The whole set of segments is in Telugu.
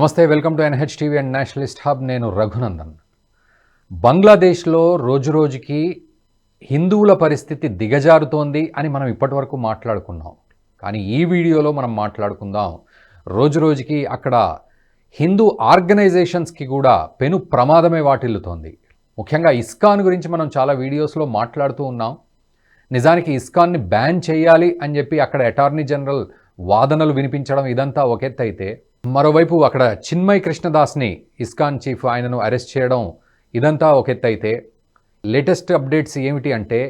నమస్తే welcome to NH TV and nationalist hub. నేను రఘునందన్. బంగ్లాదేశ్లో రోజురోజుకి హిందువుల పరిస్థితి దిగజారుతోంది అని మనం ఇప్పటివరకు మాట్లాడుకున్నాం. కానీ ఈ వీడియోలో మనం మాట్లాడుకుందాం. రోజురోజుకి అక్కడ హిందూ ఆర్గనైజేషన్స్కి కూడా పెను ప్రమాదమే వాటిల్లుతోంది. ముఖ్యంగా ఇస్కాన్ గురించి మనం చాలా వీడియోస్లో మాట్లాడుతూ ఉన్నాం. నిజానికి ఇస్కాన్ని బ్యాన్ చేయాలి అని చెప్పి అక్కడ అటార్నీ జనరల్ వాదనలు వినిపించడం ఇదంతా ఒక ఎత్తు అయితే మరోవైపు అక్కడ చిన్మయ్ కృష్ణదాస్ని ఇస్కాన్ చీఫ్ ఆయనను అరెస్ట్ చేయడం ఇదంతా ఒక ఎత్తు అయితే లేటెస్ట్ అప్డేట్స్ ఏమిటి అంటే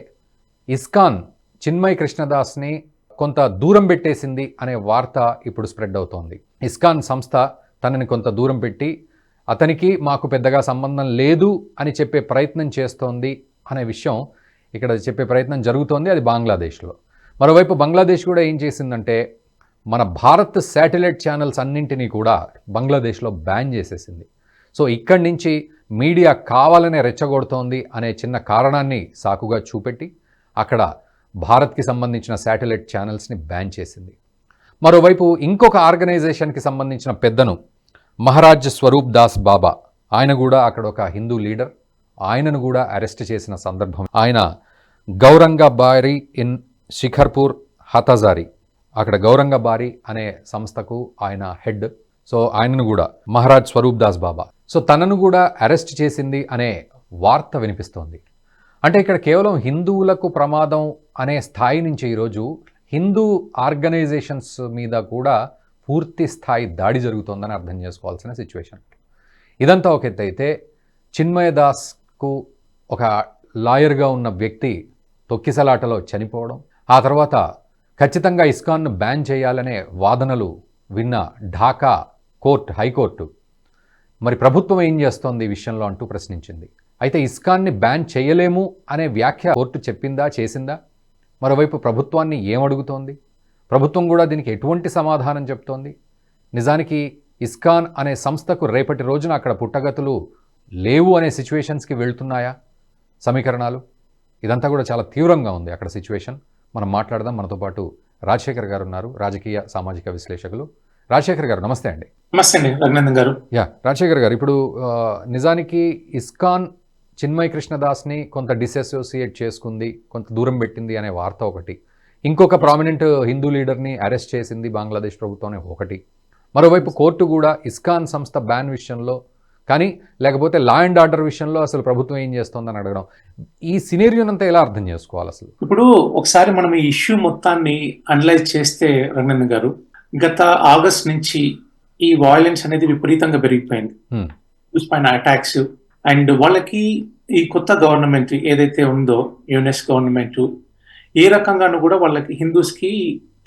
ఇస్కాన్ చిన్మయ్ కృష్ణదాస్ని కొంత దూరం పెట్టేసింది అనే వార్త ఇప్పుడు స్ప్రెడ్ అవుతోంది. ఇస్కాన్ సంస్థ తనని కొంత దూరం పెట్టి అతనికి మాకు పెద్దగా సంబంధం లేదు అని చెప్పే ప్రయత్నం చేస్తోంది అనే విషయం ఇక్కడ చెప్పే ప్రయత్నం జరుగుతోంది అది బంగ్లాదేశ్లో. మరోవైపు బంగ్లాదేశ్ కూడా ఏం చేసిందంటే మన భారత్ శాటిలైట్ ఛానల్స్ అన్నింటినీ కూడా బంగ్లాదేశ్లో బ్యాన్ చేసేసింది. సో ఇక్కడి నుంచి మీడియా కావాలనే రెచ్చగొడుతోంది అనే చిన్న కారణాన్ని సాకుగా చూపెట్టి అక్కడ భారత్కి సంబంధించిన శాటిలైట్ ఛానల్స్ని బ్యాన్ చేసింది. మరోవైపు ఇంకొక ఆర్గనైజేషన్కి సంబంధించిన పెద్దను మహారాజ్ స్వరూప్ దాస్ బాబా. ఆయన కూడా అక్కడ ఒక హిందూ లీడర్. ఆయనను కూడా అరెస్ట్ చేసిన సందర్భం. ఆయన గౌరంగబారి ఇన్ శిఖర్పూర్ హతజారి. అక్కడ గౌరంగ బారి అనే సంస్థకు ఆయన హెడ్. సో ఆయనను కూడా మహారాజ్ స్వరూప్ దాస్ బాబా. సో తనను కూడా అరెస్ట్ చేసింది అనే వార్త వినిపిస్తోంది. అంటే ఇక్కడ కేవలం హిందువులకు ప్రమాదం అనే స్థాయి నుంచి ఈరోజు హిందూ ఆర్గనైజేషన్స్ మీద కూడా పూర్తి స్థాయి దాడి జరుగుతోందని అర్థం చేసుకోవాల్సిన సిచ్యువేషన్. ఇదంతా ఒక ఎత్తు అయితే చిన్మయ దాస్కు ఒక లాయర్గా ఉన్న వ్యక్తి తొక్కిసలాటలో చనిపోవడం ఆ తర్వాత ఖచ్చితంగా ఇస్కాన్ను బ్యాన్ చేయాలనే వాదనలు విన్న ఢాకా కోర్టు హైకోర్టు మరి ప్రభుత్వం ఏం చేస్తోంది ఈ విషయంలో అంటూ ప్రశ్నించింది. అయితే ఇస్కాన్ని బ్యాన్ చేయలేము అనే వ్యాఖ్య కోర్టు చెప్పిందా చేసిందా? మరోవైపు ప్రభుత్వాన్ని ఏమడుగుతోంది ప్రభుత్వం కూడా దీనికి ఎటువంటి సమాధానం చెప్తోంది? నిజానికి ఇస్కాన్ అనే సంస్థకు రేపటి రోజున అక్కడ పుట్టగతులు లేవు అనే సిచ్యువేషన్స్కి వెళ్తున్నాయా సమీకరణాలు? ఇదంతా కూడా చాలా తీవ్రంగా ఉంది అక్కడ సిచ్యువేషన్. మనం మాట్లాడదాం. మనతో పాటు రాజశేఖర్ గారు ఉన్నారు రాజకీయ సామాజిక విశ్లేషకులు. రాజశేఖర్ గారు నమస్తే అండి. నమస్తే అండి రఘునందన్ గారు. యా రాజశేఖర్ గారు ఇప్పుడు నిజానికి ఇస్కాన్ చిన్మయ్ కృష్ణదాస్ని కొంత డిసోసియేట్ చేసుకుంది కొంత దూరం పెట్టింది అనే వార్త ఒకటి. ఇంకొక ప్రామినెంట్ హిందూ లీడర్ని అరెస్ట్ చేసింది బంగ్లాదేశ్ ప్రభుత్వం అనే ఒకటి. మరోవైపు కోర్టు కూడా ఇస్కాన్ సంస్థ బ్యాన్ విషయంలో కానీ లేకపోతే లా అండ్ ఆర్డర్ విషయంలో అసలు ప్రభుత్వం ఏం చేస్తోందని అడగడం. ఈ సినేరియోనంతా ఎలా అర్థం చేసుకోవాలి అసలు? ఇప్పుడు ఒకసారి మనం ఈ ఇష్యూ మొత్తాన్ని అనలైజ్ చేస్తే రఘునందన్ గారు గత ఆగస్ట్ నుంచి ఈ వాయిలెన్స్ అనేది విపరీతంగా పెరిగిపోయింది. పైన అటాక్స్ అండ్ వాళ్ళకి ఈ కొత్త గవర్నమెంట్ ఏదైతే ఉందో యుఎన్ఎస్ గవర్నమెంట్ ఏ రకంగానూ కూడా వాళ్ళకి హిందూస్కి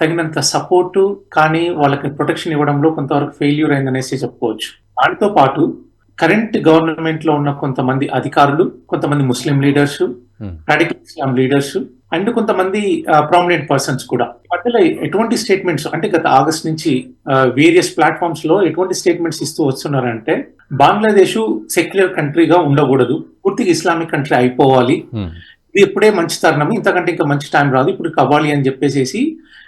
తగినంత సపోర్ట్ కానీ వాళ్ళకి ప్రొటెక్షన్ ఇవ్వడంలో కొంతవరకు ఫెయిల్యూర్ అయిందనేసి చెప్పుకోవచ్చు. దాంతో పాటు కరెంట్ గవర్నమెంట్లో ఉన్న కొంతమంది అధికారులు కొంతమంది Muslim leaders radical Islam leaders and కొంతమంది ప్రామినెంట్ పర్సన్స్ కూడా. మధ్యలో ఎటువంటి స్టేట్మెంట్స్ అంటే గత ఆగస్ట్ నుంచి వేరియస్ ప్లాట్ఫామ్స్లో ఎటువంటి స్టేట్మెంట్స్ ఇస్తూ వస్తున్నారంటే బంగ్లాదేశ్ సెక్యులర్ కంట్రీగా ఉండకూడదు పూర్తిగా ఇస్లామిక్ కంట్రీ అయిపోవాలి. హ్మ్, ఇది ఇప్పుడే మంచి తరుణం ఇంతకంటే ఇంకా మంచి టైం రాదు ఇప్పుడు కావాలి అని చెప్పేసి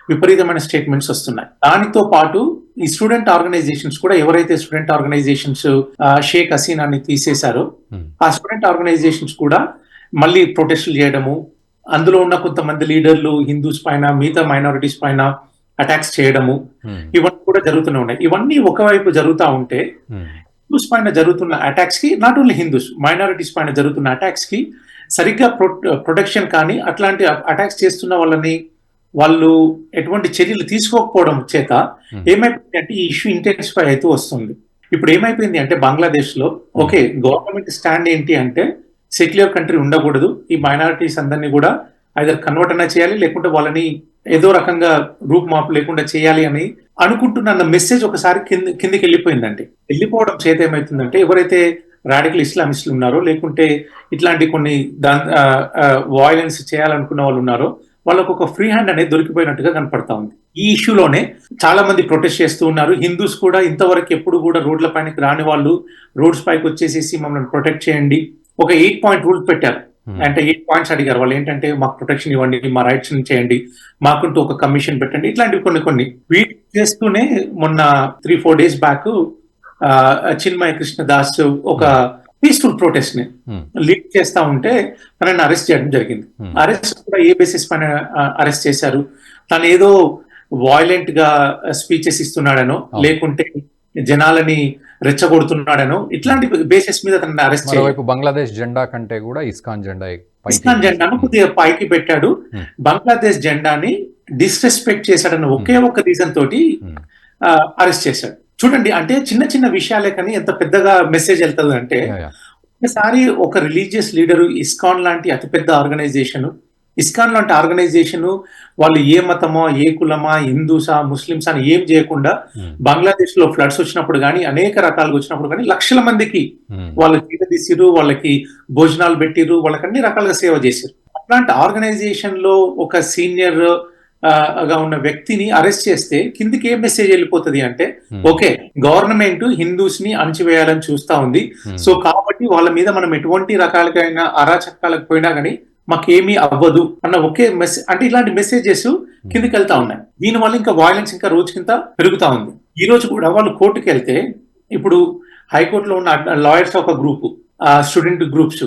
విపరీతమైన స్టేట్మెంట్స్ వస్తున్నాయి. దానితో పాటు ఈ స్టూడెంట్ ఆర్గనైజేషన్స్ కూడా ఎవరైతే స్టూడెంట్ ఆర్గనైజేషన్స్ షేక్ హసీనాని తీసేశారో హ్మ్, ఆ స్టూడెంట్ ఆర్గనైజేషన్స్ కూడా మళ్ళీ ప్రొటెస్టులు చేయడము అందులో ఉన్న కొంతమంది లీడర్లు హిందూస్ పైన మిగతా మైనారిటీస్ పైన అటాక్స్ చేయడము హ్మ్, ఇవన్నీ కూడా జరుగుతూనే ఉన్నాయి. ఇవన్నీ ఒకవైపు జరుగుతూ ఉంటే హ్మ్, హిందూస్ పైన జరుగుతున్న అటాక్స్కి నాట్ ఓన్లీ హిందూస్ మైనారిటీస్ పైన జరుగుతున్న అటాక్స్కి సరిగ్గా ప్రొటెక్షన్ కానీ అట్లాంటి అటాక్స్ చేస్తున్న వాళ్ళని వాళ్ళు ఎటువంటి చర్యలు తీసుకోకపోవడం చేత. ఏమైపోయింది అంటే ఈ ఇష్యూ ఇంటెన్సిఫై అవుతూ వస్తుంది. ఇప్పుడు ఏమైపోయింది అంటే బంగ్లాదేశ్లో ఓకే గవర్నమెంట్ స్టాండ్ ఏంటి అంటే సెక్యులర్ కంట్రీ ఉండకూడదు ఈ మైనారిటీస్ అందరినీ కూడా ఐదర్ కన్వర్ట్ అన్నా చేయాలి లేకుంటే వాళ్ళని ఏదో రకంగా రూప్ మాపు లేకుండా చేయాలి అని అనుకుంటున్న మెసేజ్ ఒకసారి కింద కిందికి వెళ్ళిపోయిందండి వెళ్ళిపోవడం చేత ఏమవుతుందంటే ఎవరైతే రాడికల్ ఇస్లామిస్టులు ఉన్నారో లేకుంటే ఇట్లాంటి కొన్ని వాయిలెన్స్ చేయాలనుకున్న వాళ్ళు ఉన్నారో వాళ్ళకు ఒక ఫ్రీ హ్యాండ్ అనేది దొరికిపోయినట్టుగా కనపడతా ఉంది. ఈ ఇష్యూలోనే చాలా మంది ప్రొటెస్ట్ చేస్తూ ఉన్నారు. హిందూస్ కూడా ఇంతవరకు ఎప్పుడు కూడా రోడ్ల పైనకి రాని వాళ్ళు రోడ్స్ పైకి వచ్చేసేసి మమ్మల్ని ప్రొటెక్ట్ చేయండి. ఒక ఎయిట్ పాయింట్ రూల్ పెట్టారు. హ్మ్, అంటే ఎయిట్ పాయింట్స్ అడిగారు. వాళ్ళు ఏంటంటే మాకు ప్రొటెక్షన్ ఇవ్వండి మా రైట్స్ చేయండి మాకుంటూ ఒక కమిషన్ పెట్టండి. ఇట్లాంటివి కొన్ని కొన్ని. వీటి చేస్తూనే మొన్న three four days back Chinmaya Krishna Das ఒక పీస్ఫుల్ ప్రొటెస్ట్ని లీడ్ చేస్తా ఉంటే తనని అరెస్ట్ చేయడం జరిగింది. అరెస్ట్ కూడా ఏ బేసిస్ పైన అరెస్ట్ చేశారు? తను ఏదో వాయిలెంట్గా స్పీచెస్ ఇస్తున్నాడనో. లేకుంటే జనాలని రెచ్చగొడుతున్నాడనో ఇట్లాంటి బేసిస్ మీద తనని అరెస్ట్ చేయాలి. మరోవైపు బంగ్లాదేశ్ జెండా కంటే కూడా ఇస్కాన్ జెండా పైకి- ఇస్లాం జెండాను కొద్దిగా పైకి పెట్టాడు. బంగ్లాదేశ్ జెండాని డిస్రెస్పెక్ట్ చేశాడన్న ఒకే ఒక రీజన్ తోటి అరెస్ట్ చేశాడు. చూడండి అంటే చిన్న చిన్న విషయాలే కానీ ఎంత పెద్దగా మెసేజ్ వెళ్తుంది అంటే. ఒకసారి ఒక రిలీజియస్ లీడరు ఇస్కాన్ లాంటి అతిపెద్ద ఆర్గనైజేషన్ ఇస్కాన్ లాంటి ఆర్గనైజేషన్ వాళ్ళు ఏ మతమో ఏ కులమా హిందూసా ముస్లిమ్స్ అని ఏం చేయకుండా బంగ్లాదేశ్లో ఫ్లడ్స్ వచ్చినప్పుడు కానీ అనేక రకాలుగా వచ్చినప్పుడు కానీ లక్షల మందికి వాళ్ళకి చీర తీసిరు వాళ్ళకి భోజనాలు పెట్టిరు వాళ్ళకి అన్ని రకాలుగా సేవ చేశారు అట్లాంటి ఆర్గనైజేషన్లో ఒక సీనియర్ గా ఉన్న వ్యక్తిని అరెస్ట్ చేస్తే కిందికి ఏ మెసేజ్ వెళ్ళిపోతుంది అంటే ఉమ్, ఓకే గవర్నమెంట్ హిందూస్ని అణచివేయాలని చూస్తా ఉంది. ఉమ్, సో కాబట్టి వాళ్ళ మీద మనం ఎటువంటి రకాలకైన అరాచకాలకు పోయినా కానీ మాకేమీ అవ్వదు అన్న ఒకే మెసేజ్ అంటే ఇలాంటి మెసేజెస్ కిందికి వెళ్తా ఉన్నాయి. దీని వల్ల ఇంకా వాయిలెన్స్ ఇంకా రోజు కింద పెరుగుతా ఉంది. ఈ రోజు కూడా వాళ్ళు కోర్టుకి వెళ్తే ఇప్పుడు హైకోర్టులో ఉన్న లాయర్స్ ఒక గ్రూప్ స్టూడెంట్ గ్రూప్స్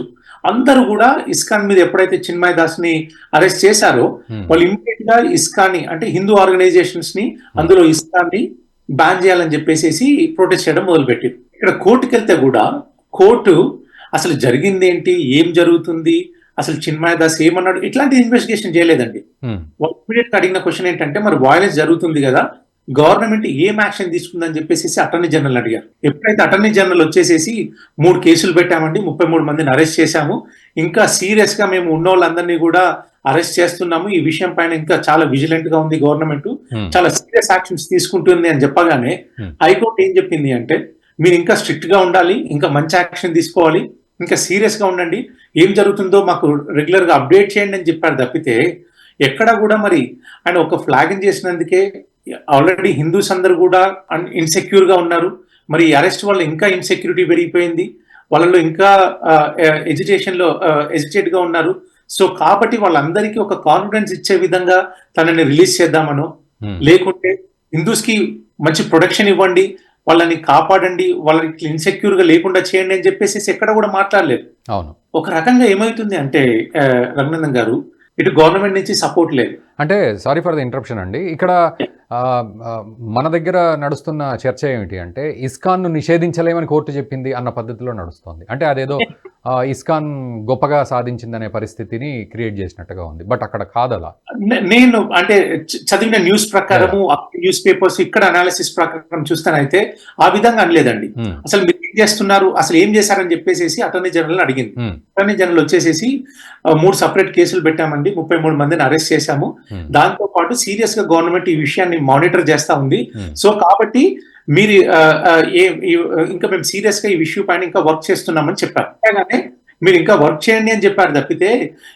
అందరూ కూడా ఇస్కాన్ మీద ఎప్పుడైతే చిన్మయ్ దాస్ని అరెస్ట్ చేశారో ఉమ్, వాళ్ళు ఇమ్మీడియట్గా ఇస్కాన్ని అంటే హిందూ ఆర్గనైజేషన్స్ని అందులో ఇస్కాన్ని బ్యాన్ చేయాలని చెప్పేసి ప్రొటెస్ట్ చేయడం మొదలుపెట్టారు ఇక్కడ కోర్టుకి వెళ్తే కూడా కోర్టు అసలు జరిగింది ఏంటి ఏం జరుగుతుంది అసలు చిన్మయ దాస్ ఏమన్నాడు ఇట్లాంటి ఇన్వెస్టిగేషన్ చేయలేదండి. ఇమీడియట్ అడిగిన క్వశ్చన్ ఏంటంటే మరి వాయిలెన్స్ జరుగుతుంది కదా గవర్నమెంట్ ఏం యాక్షన్ తీసుకుందని చెప్పేసి అటర్నీ జనరల్ అడిగారు. ఎప్పుడైతే అటర్నీ జనరల్ వచ్చేసేసి మూడు కేసులు పెట్టామండి ముప్పై మూడు మందిని అరెస్ట్ చేశాము. ఇంకా సీరియస్గా మేము ఉన్న వాళ్ళందరినీ కూడా అరెస్ట్ చేస్తున్నాము. ఈ విషయం పైన ఇంకా చాలా విజిలెంట్గా ఉంది గవర్నమెంట్. ఉమ్, చాలా సీరియస్ యాక్షన్స్ తీసుకుంటుంది అని చెప్పగానే Hmm. హైకోర్టు ఏం చెప్పింది అంటే మీరు ఇంకా స్ట్రిక్ట్గా ఉండాలి ఇంకా మంచి యాక్షన్ తీసుకోవాలి ఇంకా సీరియస్గా ఉండండి. ఏం జరుగుతుందో మాకు రెగ్యులర్గా అప్డేట్ చేయండి అని చెప్పారు తప్పితే ఎక్కడ కూడా మరి ఆయన ఒక ఫ్లాగింగ్ చేసినందుకే ఆల్రెడీ హిందూస్ అందరు కూడా ఇన్సెక్యూర్గా ఉన్నారు. మరి అరెస్ట్ వల్ల ఇంకా ఇన్సెక్యూరిటీ పెరిగిపోయింది. వాళ్ళలో ఇంకా ఎడ్యుకేషన్లో ఎడ్యుకేట్గా ఉన్నారు. సో కాబట్టి వాళ్ళందరికీ ఒక కాన్ఫిడెన్స్ ఇచ్చే విధంగా తనని రిలీజ్ చేద్దామనో ఉమ్, లేకుంటే హిందూస్కి మంచి ప్రొటెక్షన్ ఇవ్వండి వాళ్ళని కాపాడండి వాళ్ళకి ఇన్సెక్యూర్గా లేకుండా చేయండి అని చెప్పేసి ఎక్కడ కూడా మాట్లాడలేదు. అవును. ఒక రకంగా ఏమవుతుంది అంటే రఘునందన్ గారు ఇటు గవర్నమెంట్ నుంచి సపోర్ట్ లేదు. అంటే సారీ ఫర్ ద ఇంటరప్షన్ అండి. ఇక్కడ మన దగ్గర నడుస్తున్న చర్చ ఏమిటి అంటే ఇస్కాన్ను నిషేధించలేమని కోర్టు చెప్పింది అన్న పద్ధతిలో నడుస్తోంది. అంటే అదేదో ఇస్కాన్ గొప్పగా సాధించిందనే పరిస్థితిని క్రియేట్ చేసినట్టుగా ఉంది. బట్ అక్కడ కాదలా? నేను అంటే చదివిన న్యూస్ ప్రకారము న్యూస్ పేపర్స్ ఇక్కడ అనాలిసిస్ ప్రకారం చూస్తానైతే ఆ విధంగా అనలేదండి. ఉమ్, అసలు మీరు ఏం చేస్తున్నారు? అసలు ఏం చేశారని చెప్పేసి అటర్నీ జనరల్ అడిగింది. అటర్నీ జనరల్ వచ్చేసేసి మూడు సపరేట్ కేసులు పెట్టామండి. ముప్పై మూడు మందిని అరెస్ట్ చేశాము. ఉమ్, దాంతో పాటు సీరియస్గా గవర్నమెంట్ ఈ విషయాన్ని మానిటర్ చేస్తా ఉంది. సో కాబట్టి మీరు ఏ ఇంకా మేము సీరియస్గా ఈ విషయం పైన ఇంకా వర్క్ చేస్తున్నామని చెప్పారు. మీరు ఇంకా వర్క్ చేయండి అని చెప్పారు తప్పితే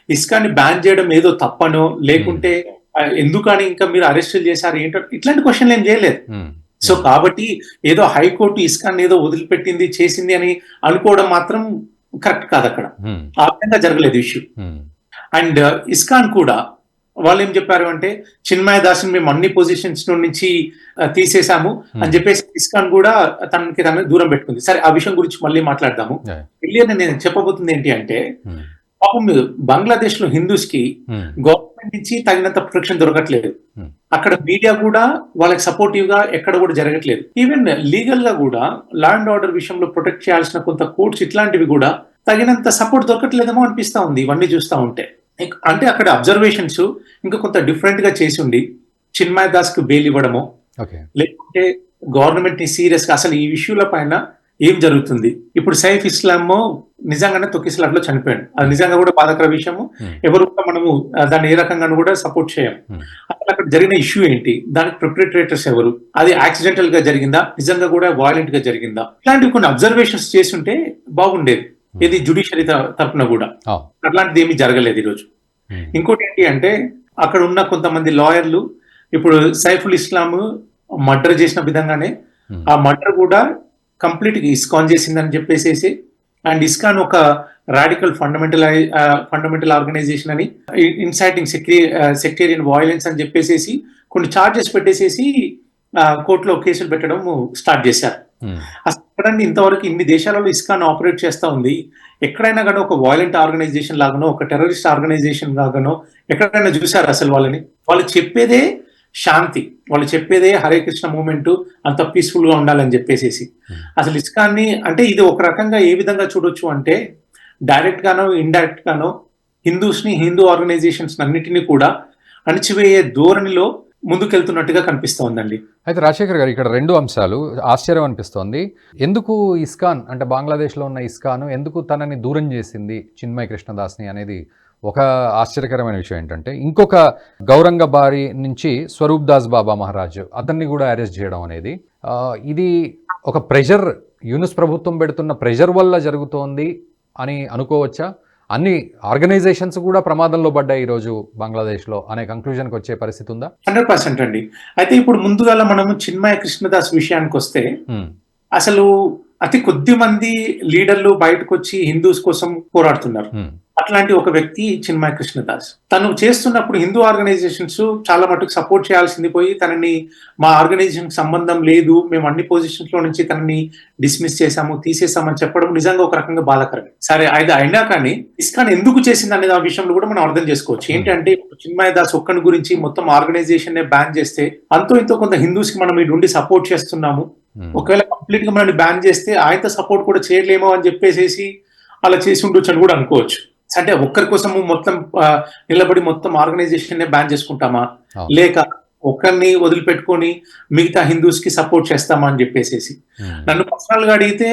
ఇస్కాన్ని బ్యాన్ చేయడం ఏదో తప్పనో లేకుంటే ఆ, ఎందుకని ఇంకా మీరు అరెస్టులు చేశారు ఏంటో ఇట్లాంటి క్వశ్చన్లు ఏం చేయలేదు. ఉమ్, సో కాబట్టి ఏదో హైకోర్టు ఇస్కాన్ ఏదో వదిలిపెట్టింది చేసింది అని అనుకోవడం మాత్రం కరెక్ట్ కాదు అక్కడ. ఉమ్, ఆ విధంగా జరగలేదు ఇష్యూ అండ్ ఇస్కాన్ కూడా వాళ్ళు ఏం చెప్పారు అంటే చిన్మయ దాసుని మేము అన్ని పొజిషన్స్ నుంచి తీసేసాము అని చెప్పేసి ఇస్కాన్ కూడా తనకి తన దూరం పెట్టుకుంది. సరే ఆ విషయం గురించి మళ్ళీ మాట్లాడదాము. Yeah. క్లియర్ నేను చెప్పబోతుంది ఏంటి అంటే ఉమ్, పాపం బంగ్లాదేశ్లో హిందూస్కి ఉమ్, గవర్నమెంట్ నుంచి తగినంత ప్రొటెక్షన్ దొరకట్లేదు. Hmm. అక్కడ మీడియా కూడా వాళ్ళకి సపోర్టివ్గా ఎక్కడ కూడా జరగట్లేదు. ఈవెన్ లీగల్గా కూడా లా అండ్ ఆర్డర్ విషయంలో ప్రొటెక్ట్ చేయాల్సిన కొంత కోర్ట్స్ ఇట్లాంటివి కూడా తగినంత సపోర్ట్ దొరకట్లేదేమో అనిపిస్తా ఉంది ఇవన్నీ చూస్తా ఉంటే. అంటే అక్కడ అబ్జర్వేషన్స్ ఇంకా కొంత డిఫరెంట్గా చేసి ఉండి చిన్మయ దాస్కు బెయిల్ ఇవ్వడము లేకుంటే గవర్నమెంట్ని సీరియస్గా అసలు ఈ విషయాల పైన ఏం జరుగుతుంది? ఇప్పుడు సైఫ్ ఇస్లాం నిజంగానే తొక్కిసలాట్లో చనిపోయాడు. అది నిజంగా కూడా బాధాకర విషయము. Hmm. ఎవరు కూడా మనము దాన్ని ఏ రకంగా కూడా సపోర్ట్ చేయం. Hmm. అసలు అక్కడ జరిగిన ఇష్యూ ఏంటి? దానికి ప్రిపరేటరేటర్స్ ఎవరు? అది యాక్సిడెంటల్గా జరిగిందా? నిజంగా కూడా వాయిలెంట్గా జరిగిందా? ఇలాంటివి కొన్ని అబ్జర్వేషన్స్ చేస్తుంటే బాగుండేది. ఇది జుడిషియరీ తరఫున కూడా. అట్లాంటిది ఏమీ జరగలేదు ఈరోజు. ఉమ్, ఇంకోటి ఏంటి అంటే అక్కడ ఉన్న కొంతమంది లాయర్లు ఇప్పుడు సైఫుల్ ఇస్లాం మర్డర్ చేసిన విధంగానే ఉమ్, ఆ మర్డర్ కూడా కంప్లీట్ ఇస్కాన్ చేసిందని చెప్పేసేసి అండ్ ఇస్కాన్ ఒక రాడికల్ ఫండమెంటల్ ఫండమెంటల్ ఆర్గనైజేషన్ అని ఇన్సైటింగ్ సెక్రీ సెక్టేరియన్ వాయిలెన్స్ అని చెప్పేసేసి కొన్ని చార్జెస్ పెట్టేసేసి కోర్టులో కేసులు పెట్టడం స్టార్ట్ చేశారు. అసలు ఎక్కడండి ఇంతవరకు ఇన్ని దేశాలలో ఇస్కాన్ ఆపరేట్ చేస్తా ఉంది. ఎక్కడైనా కానీ ఒక వాయిలెంట్ ఆర్గనైజేషన్ లాగానో ఒక టెర్రరిస్ట్ ఆర్గనైజేషన్ లాగానో ఎక్కడైనా చూసారు అసలు వాళ్ళని? వాళ్ళు చెప్పేదే శాంతి వాళ్ళు చెప్పేదే హరే కృష్ణ మూమెంట్ అంత పీస్ఫుల్గా ఉండాలని చెప్పేసేసి. అసలు ఇస్కాన్ని అంటే ఇది ఒక రకంగా ఏ విధంగా చూడొచ్చు అంటే డైరెక్ట్ గానో ఇండైరెక్ట్ గానో హిందూస్ని హిందూ ఆర్గనైజేషన్స్ అన్నిటినీ కూడా అణిచివేయే ధోరణిలో ముందుకెళ్తున్నట్టుగా కనిపిస్తోందండి. అయితే రాజశేఖర్ గారు ఇక్కడ రెండు అంశాలు ఆశ్చర్యం అనిపిస్తోంది. ఎందుకు ఇస్కాన్ అంటే బంగ్లాదేశ్లో ఉన్న ఇస్కాన్ ఎందుకు తనని దూరం చేసింది చిన్మయ కృష్ణదాస్ని అనేది ఒక ఆశ్చర్యకరమైన విషయం ఏంటంటే ఇంకొక గౌరంగ బారి నుంచి స్వరూప్ దాస్ బాబా మహారాజ్ అతన్ని కూడా అరెస్ట్ చేయడం అనేది ఇది ఒక ప్రెషర్ యూనిస్ ప్రభుత్వం పెడుతున్న ప్రెషర్ వల్ల జరుగుతోంది అని అనుకోవచ్చా? అన్ని ఆర్గనైజేషన్స్ కూడా ప్రమాదంలో పడ్డాయి ఈరోజు బంగ్లాదేశ్లో అనే కంక్లూజన్కి వచ్చే పరిస్థితి ఉందా? హండ్రెడ్ పర్సెంట్ అండి. అయితే ఇప్పుడు ముందుగా మనము చిన్మయ కృష్ణదాస్ విషయానికి వస్తే అసలు అతి కొద్ది మంది లీడర్లు బయటకు వచ్చి హిందూస్ కోసం పోరాడుతున్నారు. అట్లాంటి ఒక వ్యక్తి చిన్మయ కృష్ణదాస్. తను చేస్తున్నప్పుడు హిందూ ఆర్గనైజేషన్స్ చాలా మటుకు సపోర్ట్ చేయాల్సింది పోయి తనని మా ఆర్గనైజేషన్ సంబంధం లేదు మేము అన్ని పొజిషన్స్లో నుంచి తనని డిస్మిస్ చేశాము తీసేసామని చెప్పడం నిజంగా ఒక రకంగా బాధాకరం సరే అది అయినా కానీ ఇస్కాన్ ఎందుకు చేసింది అనే ఆ విషయంలో కూడా మనం అర్థం చేసుకోవచ్చు. ఏంటంటే చిన్మయ దాస్ ఒక్కని గురించి మొత్తం ఆర్గనైజేషన్ నే బ్యాన్ చేస్తే అంతో ఇంతో కొంత హిందూస్కి మనం ఇటు ఉండి సపోర్ట్ చేస్తున్నాము. ఒకవేళ కంప్లీట్గా మనల్ని బ్యాన్ చేస్తే ఆయనతో సపోర్ట్ కూడా చేయలేమో అని చెప్పేసేసి అలా చేసి ఉండొచ్చు అని కూడా అనుకోవచ్చు. అంటే ఒక్కరి కోసము మొత్తం నిలబడి మొత్తం ఆర్గనైజేషన్ నే బ్యాన్ చేసుకుంటామా. లేక ఒక్కరిని వదిలిపెట్టుకొని మిగతా హిందూస్కి సపోర్ట్ చేస్తామా అని చెప్పేసేసి. ఉమ్, నన్ను పర్సనల్గా అడిగితే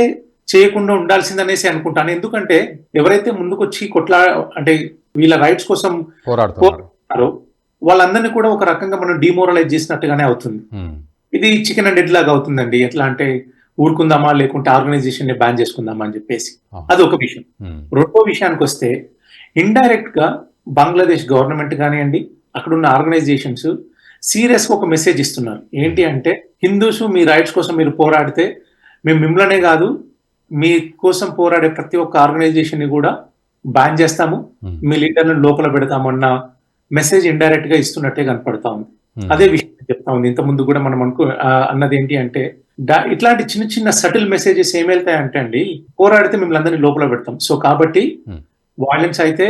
చేయకుండా ఉండాల్సిందనేసి అనుకుంటాను. ఎందుకంటే ఎవరైతే ముందుకొచ్చి కొట్లా అంటే వీళ్ళ రైట్స్ కోసం పోరాడుతున్నారు. వాళ్ళందరినీ కూడా ఒక రకంగా మనం డిమోరలైజ్ చేసినట్టుగానే అవుతుంది. ఉమ్, ఇది చికెన్ అండ్ ఎడ్ లాగా అవుతుందండి. ఎట్లా అంటే ఊరుకుందామా లేకుంటే ఆర్గనైజేషన్ని బ్యాన్ చేసుకుందామా అని చెప్పేసి. అది ఒక విషయం. రెండో విషయానికి వస్తే ఇండైరెక్ట్గా బంగ్లాదేశ్ గవర్నమెంట్ కానివ్వండి అక్కడ ఉన్న ఆర్గనైజేషన్స్ సీరియస్గా ఒక మెసేజ్ ఇస్తున్నారు. ఏంటి అంటే హిందూస్ మీ రైట్స్ కోసం మీరు పోరాడితే మేము మిమ్మల్నే కాదు మీ కోసం పోరాడే ప్రతి ఒక్క ఆర్గనైజేషన్ని కూడా బ్యాన్ చేస్తాము మీ లీడర్లను లోపల పెడతామన్న మెసేజ్ ఇండైరెక్ట్గా ఇస్తున్నట్టే కనపడతా ఉంది. అదే విషయం చెప్తా ఉంది. ఇంత ముందు కూడా మనం అనుకో అన్నది ఏంటి అంటే ఇట్లాంటి చిన్న చిన్న సటిల్ మెసేజెస్ ఏమెళ్తాయంటే అండి పోరాడితే మిమ్మల్ని అందరినీ లోపల పెడతాం. సో కాబట్టి Hmm. వాయిలెన్స్ అయితే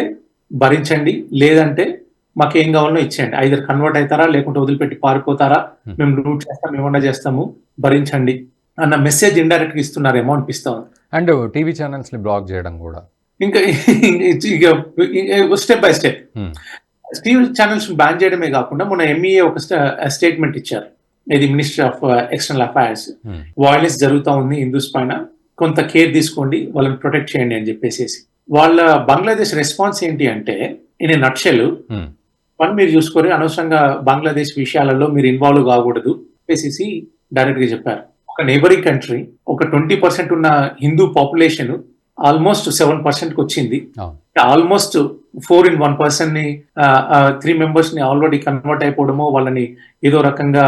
భరించండి లేదంటే మాకు ఏం కావాలో ఇచ్చేయండి. ఐదర్ కన్వర్ట్ అవుతారా లేకుంటే వదిలిపెట్టి పారిపోతారా Hmm. మేము లూట్ చేస్తాం ఏమన్నా చేస్తాము భరించండి అన్న మెసేజ్ ఇండైరెక్ట్గా ఇస్తున్నారేమో అనిపిస్తా ఉంది అండ్ టీవీ ఛానల్స్ని బ్లాక్ చేయడం కూడా. ఇంకా step by step TV channels ban చేయడమే కాకుండా మన ఎంఈఏ ఒక స్టేట్మెంట్ ఇచ్చారు. ఇది ministry of external affairs violence జరుగుతూ ఉంది హిందూస్ పైన. కొంత కేర్ తీసుకోండి వాళ్ళని ప్రొటెక్ట్ చేయండి అని చెప్పేసి వాళ్ళ బంగ్లాదేశ్ రెస్పాన్స్ ఏంటి అంటే ఇన్ నక్షలు వన్ మీరు చూసుకొని అనవసరంగా బంగ్లాదేశ్ విషయాలలో మీరు ఇన్వాల్వ్ కాకూడదు చెప్పేసి డైరెక్ట్గా చెప్పారు. ఒక నేబరింగ్ కంట్రీ ఒక ట్వంటీ పర్సెంట్ ఉన్న హిందూ పాపులేషన్ ఆల్మోస్ట్ సెవెన్ పర్సెంట్కి వచ్చింది. ఆల్మోస్ట్ ఫోర్ ఇన్ వన్ పర్సన్ని త్రీ మెంబర్స్ని ఆల్రెడీ కన్వర్ట్ అయిపోవడమో వాళ్ళని ఏదో రకంగా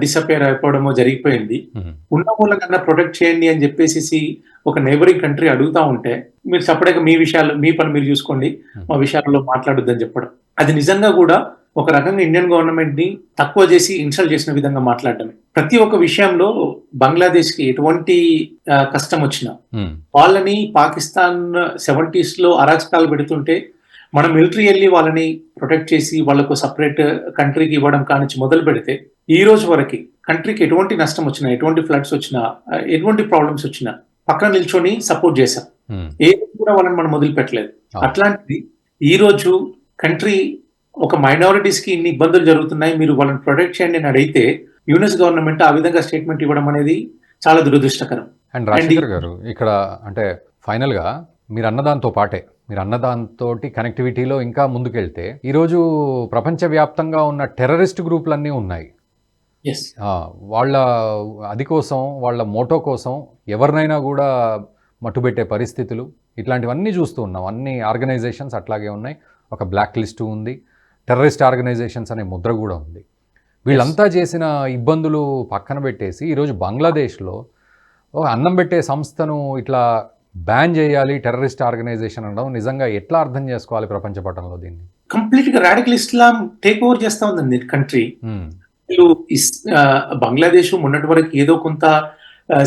డిసపేర్ అయిపోవడమో జరిగిపోయింది. ఉన్న మూలంగా ప్రొటెక్ట్ చేయండి అని చెప్పేసి ఒక నైబరింగ్ కంట్రీ అడుగుతా ఉంటే మీరు సపరేట్గా మీ విషయాలు మీ పని మీరు చూసుకోండి మా విషయాలలో మాట్లాడొద్దని చెప్పడం. అది నిజంగా కూడా ఒక రకంగా ఇండియన్ గవర్నమెంట్ని తక్కువ చేసి ఇన్సల్ట్ చేసిన విధంగా మాట్లాడటమే. ప్రతి ఒక్క విషయంలో బంగ్లాదేశ్కి ఎటువంటి కష్టం వచ్చినా వాళ్ళని పాకిస్తాన్ సెవెంటీస్లో అరాచకాలు పెడుతుంటే మనం మిలిటరీ వెళ్ళి వాళ్ళని ప్రొటెక్ట్ చేసి వాళ్ళకు సపరేట్ కంట్రీకి ఇవ్వడం కానించి మొదలు పెడితే ఈ రోజు వరకు కంట్రీకి ఎటువంటి నష్టం వచ్చినా ఎటువంటి ఫ్లడ్స్ వచ్చినా ఎటువంటి ప్రాబ్లమ్స్ వచ్చినా పక్కన నిల్చొని సపోర్ట్ చేశాం. ఉమ్, ఏ కూడా వాళ్ళని మనం మొదలు పెట్టలేదు అవును. అట్లాంటిది ఈ రోజు కంట్రీ ఒక మైనారిటీస్కి ఇన్ని ఇబ్బందులు జరుగుతున్నాయి మీరు వాళ్ళని ప్రొటెక్ట్ చేయండి అని అడిగితే యుఎస్ గవర్నమెంట్ ఆ విధంగా స్టేట్మెంట్ ఇవ్వడం అనేది చాలా దురదృష్టకరం. అండ్ రాజశేఖర్ గారు ఇక్కడ అంటే ఫైనల్గా మీరు అన్నదాంతో పాటే మీరు అన్నదాంతో కనెక్టివిటీలో ఇంకా ముందుకెళ్తే ఈరోజు ప్రపంచవ్యాప్తంగా ఉన్న టెర్రరిస్ట్ గ్రూపులన్నీ ఉన్నాయి. వాళ్ళ అది కోసం వాళ్ళ మోటో కోసం ఎవరినైనా కూడా మట్టుబెట్టే పరిస్థితులు. ఇట్లాంటివన్నీ చూస్తూ ఉన్నాం. అన్ని ఆర్గనైజేషన్స్ అట్లాగే ఉన్నాయి. ఒక బ్లాక్ లిస్ట్ ఉంది. టెర్రరిస్ట్ ఆర్గనైజేషన్స్ అనే ముద్ర కూడా ఉంది. వీళ్ళంతా చేసిన ఇబ్బందులు పక్కన పెట్టేసి ఈరోజు బంగ్లాదేశ్లో ఒక అన్నం పెట్టే సంస్థను ఇట్లా బ్యాన్ చేయాలి టెర్రరిస్ట్ ఆర్గనైజేషన్ అనడం నిజంగా ఎట్లా అర్థం చేసుకోవాలి ప్రపంచ పటంలో దీన్ని? కంప్లీట్గా రాడికల్ ఇస్లాం టేక్ ఓవర్ చేస్తా ఉందండి కంట్రీ వీళ్ళు బంగ్లాదేశ్ మొన్నటి వరకు ఏదో కొంత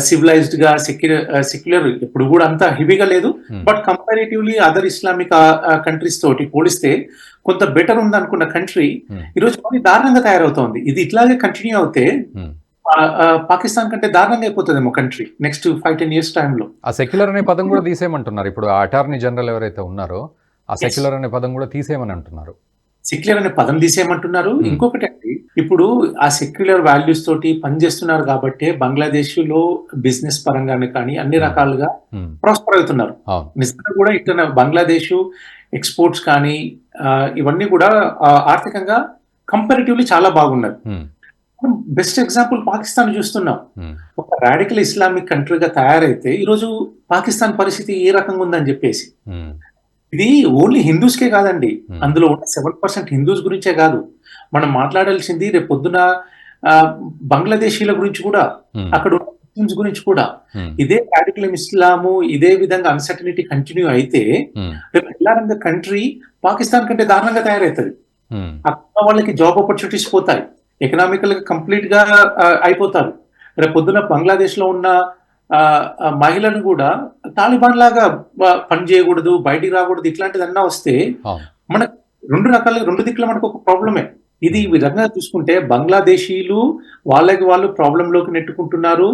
సివిలైజ్డ్గా సెక్యులర్ సెక్యులర్ ఇప్పుడు కూడా అంత హెవీగా లేదు. But comparatively other Islamic countries తోటి పోలిస్తే కొంత బెటర్ ఉంది అనుకున్న కంట్రీ Hmm. ఈరోజు మరి దారుణంగా తయారవుతోంది ఇది ఇట్లాగే కంటిన్యూ అవుతే Hmm. పాకిస్తాన్ కంటే దారుణంగా అయిపోతుందేమో country next five ten years టైంలో ఆ సెక్యులర్ అనే పదం కూడా తీసేయమంటున్నారు ఇప్పుడు ఆ అటార్నీ జనరల్ ఎవరైతే ఉన్నారో ఆ. సెక్యులర్ అనే పదం కూడా తీసేయమని అంటున్నారు సెక్యులర్ అనే పదం తీసేయమంటున్నారు Hmm. ఇంకొకటి ఇప్పుడు ఆ సెక్యులర్ వాల్యూస్ తోటి పనిచేస్తున్నారు కాబట్టి బంగ్లాదేశ్లో బిజినెస్ పరంగానే కానీ అన్ని Hmm. రకాలుగా ప్రాస్పర్ అవుతున్నారు. అవును. నిజంగా కూడా ఇట్లా బంగ్లాదేశ్ ఎక్స్పోర్ట్స్ కానీ ఇవన్నీ కూడా ఆర్థికంగా కంపారిటివ్లీ చాలా బాగున్నారు బెస్ట్ ఎగ్జాంపుల్ పాకిస్తాన్ చూస్తున్నాం. ఉమ్, ఒక రాడికల్ ఇస్లామిక్ కంట్రీగా తయారైతే ఈరోజు పాకిస్తాన్ పరిస్థితి ఏ రకంగా ఉందని చెప్పేసి. ఇది ఓన్లీ హిందూస్కే కాదండి. Hmm. అందులో ఉన్న సెవెన్ పర్సెంట్ హిందూస్ గురించే కాదు. మనం మాట్లాడాల్సింది రేపు పొద్దున బంగ్లాదేశీల గురించి కూడా అక్కడ ఉన్న ముస్లిమ్స్ గురించి కూడా. ఇదే రాడికల్ ఇస్లాము ఇదే విధంగా అన్సర్టనిటీ కంటిన్యూ అయితే రేపు కంట్రీ పాకిస్తాన్ కంటే దారుణంగా తయారవుతుంది. అక్కడ వాళ్ళకి జాబ్ ఆపర్చునిటీస్ పోతాయి. ఎకనామికల్గా కంప్లీట్గా అయిపోతారు. రేపు పొద్దున బంగ్లాదేశ్లో ఉన్న మహిళలు కూడా తాలిబాన్ లాగా పని చేయకూడదు బయటికి రాకూడదు ఇట్లాంటిదన్నా వస్తే అవును. మన రెండు రకాల రెండు దిక్కుల మనకు ఒక ప్రాబ్లమే ఇది ఈ విధంగా చూసుకుంటే బంగ్లాదేశీలు వాళ్ళకి వాళ్ళు ప్రాబ్లం లోకి నెట్టుకుంటున్నారు.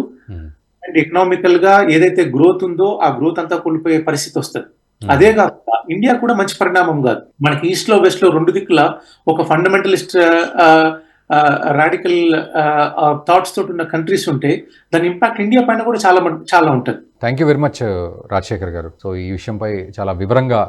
అండ్ ఎకనామికల్గా ఏదైతే గ్రోత్ ఉందో ఆ గ్రోత్ అంతా కోల్పోయే పరిస్థితి వస్తుంది. ఉమ్, అదే కాకుండా ఇండియా కూడా మంచి పరిణామం కాదు. మనకి ఈస్ట్లో వెస్ట్లో రెండు దిక్కుల ఒక ఫండమెంటలిస్ట్ రాడికల్ థాట్స్ తోటి ఉన్న కంట్రీస్ ఉంటే దాని ఇంపాక్ట్ ఇండియా పైన కూడా చాలా చాలా ఉంటుంది. Thank you very much Rajasekhar garu. So ఈ విషయంపై చాలా వివరంగా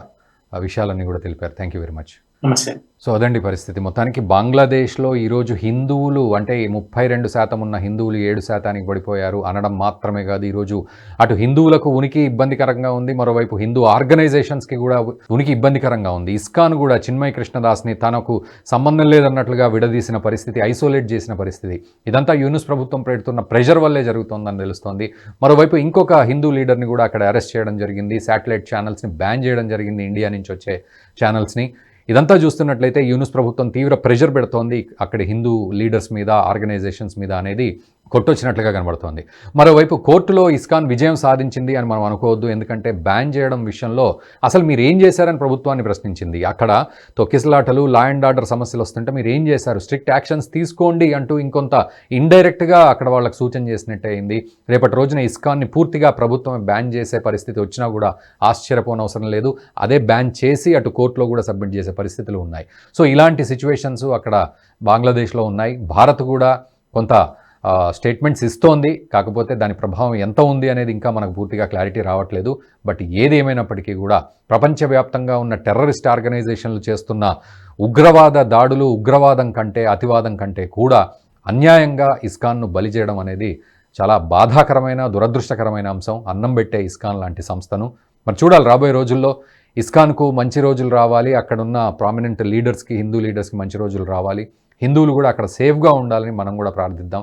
ఆ విషయాలన్నీ కూడా తెలిపారు. థ్యాంక్ యూ వెరీ మచ్ నమస్తే. సో అదండి పరిస్థితి. మొత్తానికి బంగ్లాదేశ్లో ఈరోజు హిందువులు అంటే ముప్పై రెండు శాతం ఉన్న హిందువులు ఏడు శాతానికి పడిపోయారు అనడం మాత్రమే కాదు. ఈరోజు అటు హిందువులకు ఉనికి ఇబ్బందికరంగా ఉంది. మరోవైపు హిందూ ఆర్గనైజేషన్స్కి కూడా ఉనికి ఇబ్బందికరంగా ఉంది. ఇస్కాన్ కూడా చిన్మయ కృష్ణదాస్ని తనకు సంబంధం లేదన్నట్లుగా విడదీసిన పరిస్థితి ఐసోలేట్ చేసిన పరిస్థితి. ఇదంతా యూనిస్ ప్రభుత్వం పెడుతున్న ప్రెషర్ వల్లే జరుగుతోందని తెలుస్తోంది. మరోవైపు ఇంకొక హిందూ లీడర్ని కూడా అక్కడ అరెస్ట్ చేయడం జరిగింది. శాటిలైట్ ఛానల్స్ని బ్యాన్ చేయడం జరిగింది. ఇండియా నుంచి వచ్చే ఛానల్స్ని. ఇదంతా చూస్తున్నట్లయితే యూనుస్ ప్రభుత్వం తీవ్ర ప్రెషర్ పెడుతోంది. అక్కడ హిందూ లీడర్స్ మీద ఆర్గనైజేషన్స్ మీద అనేది కొట్టొచ్చినట్లుగా కనబడుతోంది. మరోవైపు కోర్టులో ఇస్కాన్ విజయం సాధించింది అని మనం అనుకోవద్దు. ఎందుకంటే బ్యాన్ చేయడం విషయంలో అసలు మీరు ఏం చేశారని ప్రభుత్వాన్ని ప్రశ్నించింది. అక్కడ తొక్కిసలాటలు లా అండ్ ఆర్డర్ సమస్యలు వస్తుంటే మీరు ఏం చేశారు? స్ట్రిక్ట్ యాక్షన్స్ తీసుకోండి అంటూ ఇంకొంత ఇండైరెక్ట్గా అక్కడ వాళ్ళకి సూచన చేసినట్టే అయింది. రేపటి రోజున ఇస్కాన్ని పూర్తిగా ప్రభుత్వం బ్యాన్ చేసే పరిస్థితి వచ్చినా కూడా ఆశ్చర్యపోనవసరం లేదు. అదే బ్యాన్ చేసి అటు కోర్టులో కూడా సబ్మిట్ చేసే పరిస్థితులు ఉన్నాయి. సో ఇలాంటి సిచ్యువేషన్స్ అక్కడ బంగ్లాదేశ్లో ఉన్నాయి. భారత్ కూడా కొంత స్టేట్మెంట్స్ ఇస్తోంది. కాకపోతే దాని ప్రభావం ఎంత ఉంది అనేది ఇంకా మనకు పూర్తిగా క్లారిటీ రావట్లేదు. బట్ ఏది ఏమైనప్పటికీ కూడా ప్రపంచవ్యాప్తంగా ఉన్న టెర్రరిస్ట్ ఆర్గనైజేషన్లు చేస్తున్న ఉగ్రవాద దాడులు ఉగ్రవాదం కంటే అతివాదం కంటే కూడా అన్యాయంగా ఇస్కాన్ను బలి చేయడం అనేది చాలా బాధాకరమైన దురదృష్టకరమైన అంశం. అన్నం పెట్టే ఇస్కాన్ లాంటి సంస్థను. మరి చూడాలి రాబోయే రోజుల్లో ఇస్కాన్కు మంచి రోజులు రావాలి. అక్కడున్న ప్రామినెంట్ లీడర్స్కి హిందూ లీడర్స్కి మంచి రోజులు రావాలి. హిందువులు కూడా అక్కడ సేఫ్గా ఉండాలని మనం కూడా ప్రార్థిద్దాం.